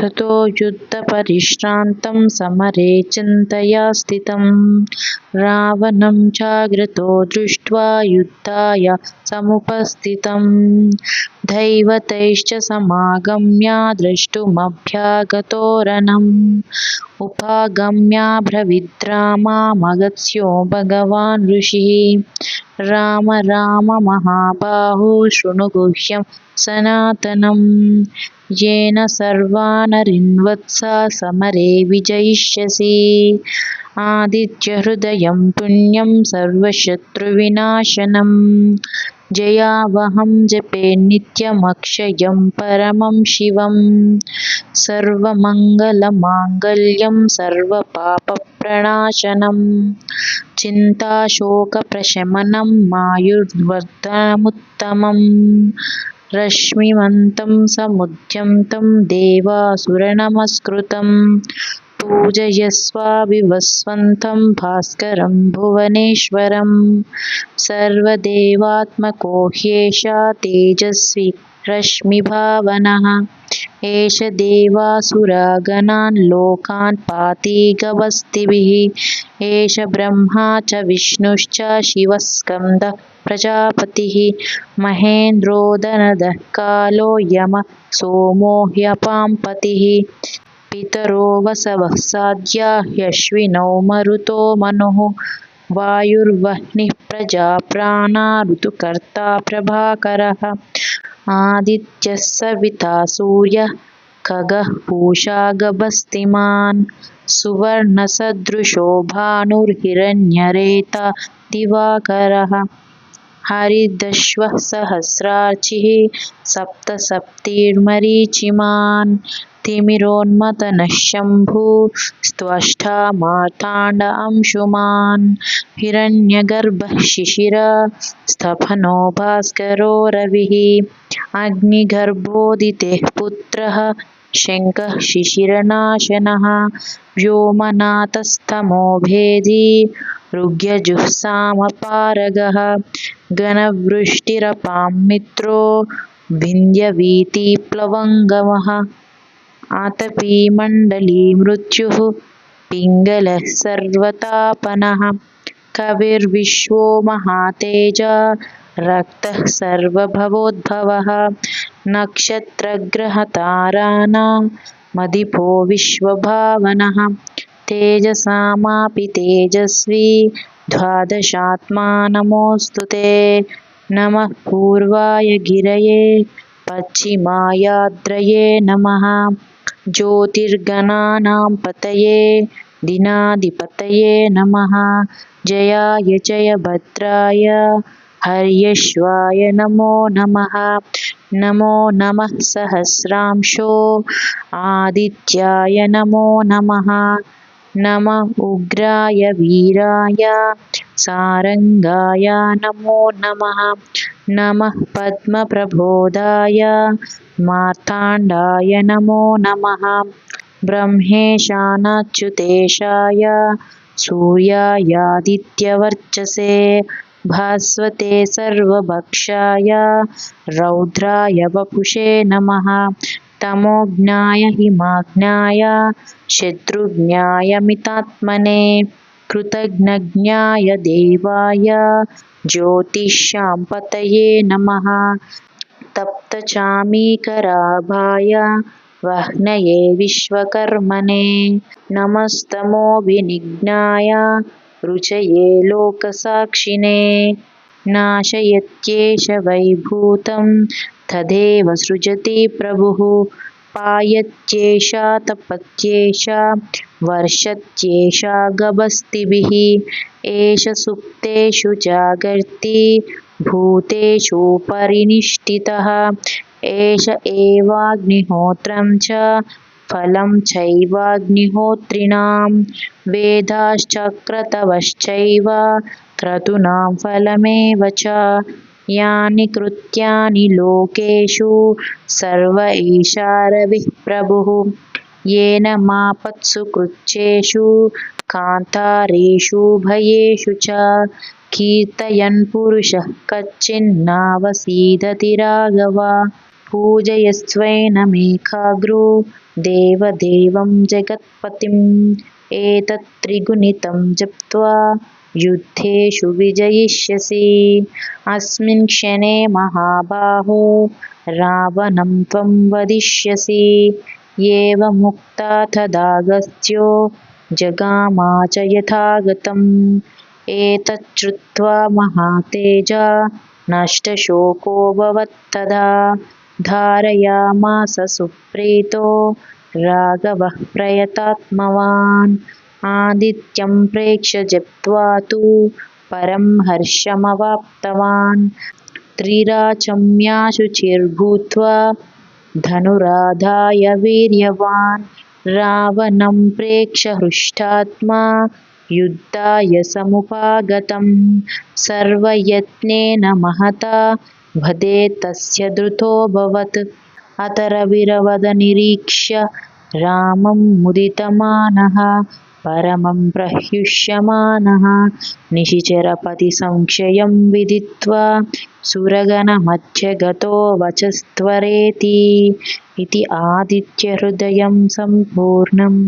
ततो युद्धपरिश्रान्तं समरे चिन्तया स्थितं। रावणं जाग्रतो दृष्ट्वा युद्धाय समुपस्थितं। दैवतैश्च समागम्य द्रष्टुमभ्यागतोरणम्। उपागम्याब्रवीद्रामामगत्यो भगवान् ऋषिः राम राम महाबाहु शृणु गुह्यं सनातनम् येन सर्वानरिन्वत्सा समरे विजयिष्यसि। आदित्यहृदयं पुण्यं सर्वशत्रुविनाशनं जयावहं जपे नित्यमक्षयं परमं शिवं। सर्वमङ्गलमाङ्गल्यं सर्वपापप्रणाशनं। चिन्ताशोकप्रशमनं मायुर्वर्धनमुत्तमम्। रश्मिमन्तं समुद्यन्तं देवासुरनमस्कृतं पूजयस्वाविवस्वन्तं भास्करं भुवनेश्वरं सर्वदेवात्मको ह्येषा तेजस्वी रश्मिभावनः। एष देवासुरागणान् लोकान् पाति गवस्तिभिः एष ब्रह्मा च विष्णुश्च शिवस्कन्दः प्रजापतिः। महेन्द्रोदनदः कालो यमः सोमो ह्यपां पतिः। पितरो वसवः ह्यश्विनौ मरुतो मनुः। वायुर्वह्निः प्रजाप्राणा ऋतुकर्ता प्रभाकरः। आदित्यः सविता सूर्यः खगः पूषा गभस्तिमान्। सुवर्णसदृशो भानुर्हिरण्यरेता दिवाकरः। हरिदश्वः सहस्रार्चिः सप्तसप्तिर्मरीचिमान् तिमिरोन्मतनः शम्भुः स्त्वष्टा मार्ताण्ड अंशुमान् हिरण्यगर्भः शिशिरः स्थपनो भास्करो रविः अग्निगर्भोदितेः पुत्रः शङ्खः शिशिरनाशनः व्योमनाथस्तमो भेदी ऋग्यजुःसामपारगः घनवृष्टिरपां मित्रो विन्ध्यवीतिप्लवङ्गमः आतपी मण्डली मृत्युः पिङ्गलः सर्वतापनः कविर्विश्वो महातेजा रक्तः सर्वभवोद्भवः नक्षत्रग्रहताराणामधिपो विश्वभावनः। तेजसामापि तेजस्वी द्वादशात्मा नमोऽस्तु ते। नमः पूर्वाय गिरये, पश्चिमायाद्रये नमः। ज्योतिर्गणानां पतये, दिनाधिपतये नमः। जयाय जयभद्राय हर्यश्वाय नमो नमः। नमो नमः सहस्रांशो। आदित्याय नमो नमः। नम उग्राय वीराय। सारङ्गाय नमो नमः। नमः पद्मप्रबोधाय। मार्ताण्डाय नमो नमः। ब्रह्मेशानाच्युतेशाय। सूर्यायादित्यवर्चसे भास्वते सर्वभक्षाय रौद्राय वपुषे नमः। तमोज्ञाय हिमाज्ञाय शत्रुज्ञाय मितात्मने कृतघ्नज्ञाय देवाय ज्योतिषां पतये नमः। तप्तचामीकराभाय वह्नये विश्वकर्मणे नमस्तमोभिनिघ्नाय रुचये लोकसाक्षिणे नाशयत्येष वैभूतं तदेव सृजति प्रभुः, पायत्येषा तपत्येषा, वर्षत्येषा गभस्तिभिः, एष सुप्तेषु जागर्ति, भूतेषु परिनिष्ठितः, एष एवाग्निहोत्रं च फलं चैवाग्निहोत्रिणां वेदाश्चक्रतवश्चैव क्रतूनां फलमेव च। यानि कृत्यानि लोकेषु सर्व एषा रविः प्रभुः। येन मापत्सु कृच्छ्रेषु कान्तारेषु भयेषु च। कीर्तयन् पुरुषः कच्चिन्नावसीदति राघव पूजयस्वैनमेकाग्रो देवदेवं जगत्पतिम्। एतत्त्रिगुणितं जप्त्वा युद्धेषु विजयिष्यसि। अस्मिन् क्षणे महाबाहो रावणं त्वं वदिष्यसि। एवमुक्ता तदागस्त्यो जगामा च यथागतम् एतच्छ्रुत्वा महातेजा नष्टशोकोऽभवत्तदा धारयामास सुप्रीतो राघवः प्रयतात्मवान्। आदित्यं प्रेक्ष्य जप्त्वा तु परं हर्षमवाप्तवान्। त्रिराचम्याशुचिर्भूत्वा धनुराधाय वीर्यवान्। रावणं प्रेक्ष्य हृष्टात्मा युद्धाय समुपागतम्। सर्वयत्नेन महता वधे तस्य धृतोऽभवत् अतरविरवदनिरीक्ष्य रामं मुदितमानः परमं प्रह्युष्यमानः। निशिचरपतिसंशयं विदित्वा सुरगणमध्य गतो वचस्त्वरेति। इति आदित्यहृदयं सम्पूर्णम्